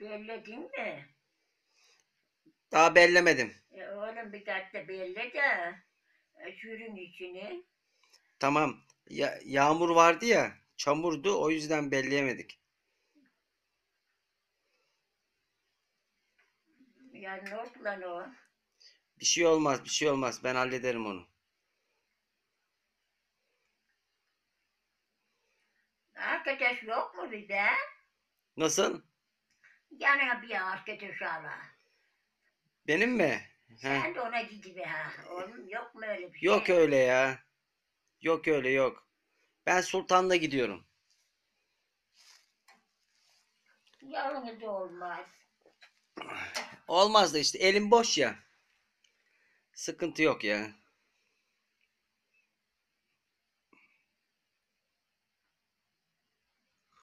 Belledin mi? Daha bellemedim. E, oğlum bir dakika belle de e, sürün içini. Tamam. Ya, yağmur vardı ya. Çamurdu. O yüzden belleyemedik. Yani ne oldu lan o? Bir şey olmaz. Bir şey olmaz. Ben hallederim onu. Arkadaş yok mu bize? Nasıl? Yanına bir arkadaş ara. Benim mi? He. Sen de ona gidiver ha. Oğlum yok mu öyle bir şey? Yok öyle ya. Yok öyle yok. Ben Sultan'la gidiyorum. Yalnız olmaz. Olmaz da işte elim boş ya. Sıkıntı yok ya.